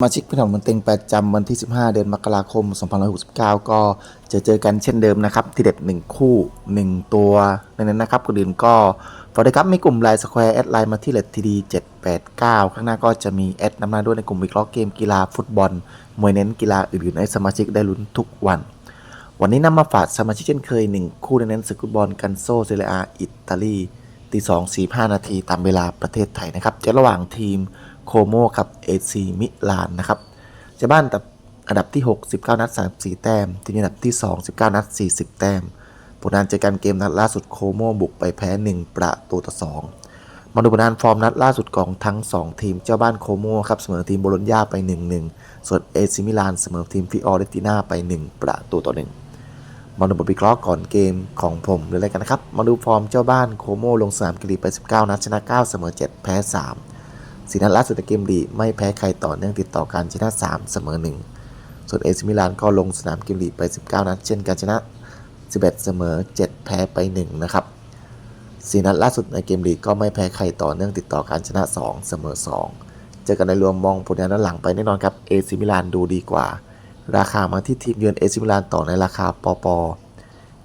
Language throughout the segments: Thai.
สมาชิกพี่น้องมันเต็งประจำวันที่ 15 เดือนมกราคม 2569 ก็จะเจอกันเช่นเดิมนะครับ ที่เด็ด 1 คู่ 1 ตัวในนั้นนะครับคนอื่นก็ฟอร์ดครับมีกลุ่มไลน์สแควร์แอดไลน์มาที่เลททีดี789 ข้างหน้าก็จะมีแอดนำหน้าด้วยในกลุ่มวิเคราะห์เกมกีฬาฟุตบอล มวยเน้นกีฬาอื่นๆ ให้สมาชิกได้ลุ้นทุกวัน วันนี้นำมาฝากสมาชิกเช่นเคย 1 คู่ในนั้นศึกฟุตบอลกันโซเซเรียอิตาอิ ตาลีตี2 45นาทีตามเวลาประเทศไทยนะครับ จะระหว่างทีมโคโมกับเอซีมิลานนะครับจะบ้านอันดับอันดับที่ 6 19 นัด 34 แต้ม ทีมอันดับที่ 2 19 นัด 40 แต้มผลงานเจอกันเกมนัดล่าสุดโคโมบุกไปแพ้ 1 ประตูต่อ 2 มาดูผลงานฟอร์มนัดล่าสุดของทั้ง 2 ทีมเจ้าบ้านโคโมครับเสมอทีมโบโลญญาไป 1-1 ส่วนเอซิมิลานเสมอทีมฟิออเรติน่าไป 1 ประตูต่อ 1 มาดูบทวิเคราะห์ก่อนเกมของผมเลยแล้วกันนะครับ มาดูฟอร์มเจ้าบ้านโคโมลงสนามกรีไป 19 นัดชนะ 9 เสมอ 7 แพ้ 3สีนัดล่าสุดในเกมลีไม่แพ้ใครต่อเนื่องติดต่อกันชนะ 3 เสมอ 1 ส่วนเอซิมิลานก็ลงสนามเกมลีไป 19 นัดเช่นกันชนะ 11 เสมอ 7 แพ้ไป 1 นะครับสีนัดล่าสุดในเกมลีกก็ไม่แพ้ใครต่อเนื่องติดต่อกันชนะ 2 เสมอ 2 เจอกันในรวมมองผลงานด้านหลังไปแน่นอนครับเอซิมิลานดูดีกว่า ราคามาที่ทีมเยือนเอซิมิลานต่อในราคาปอปอ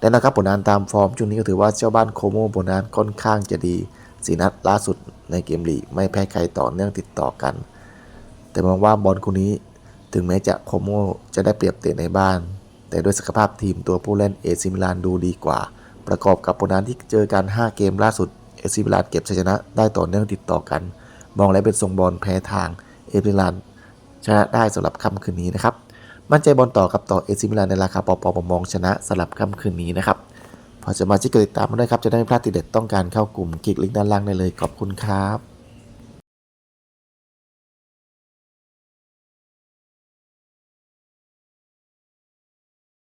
และนะครับผลงานตามฟอร์มช่วงนี้ก็ถือว่าเจ้าบ้านโคโมผลงานค่อนข้างจะดีสีนัดล่าสุดในเกมลีกไม่แพ้ใครต่อเนื่องติดต่อกัน แต่มองว่าบอลคู่นี้ถึงแม้จะโคโมจะได้เปรียบเตะในบ้าน แต่ด้วยศักยภาพทีมตัวผู้เล่นเอซิมิลานดูดีกว่า ประกอบกับผลงานที่เจอกัน 5 เกมล่าสุดเอซิมิลานเก็บชัยชนะได้ต่อเนื่องติดต่อกัน มองแล้วเป็นทรงบอลแพ้ทางเอซิมิลานชนะได้สำหรับค่ำคืนนี้นะครับ มั่นใจบอลต่อกับต่อเอซิมิลานในราคาปอปอมองชนะสลับค่ำคืนนี้นะครับพอจะมาชิกกดติดตามมาด้วยครับ จะได้ไม่พลาดติดเด็ดต้องการเข้ากลุ่มคลิกลิงก์ด้านล่างได้เลยขอบคุณครับ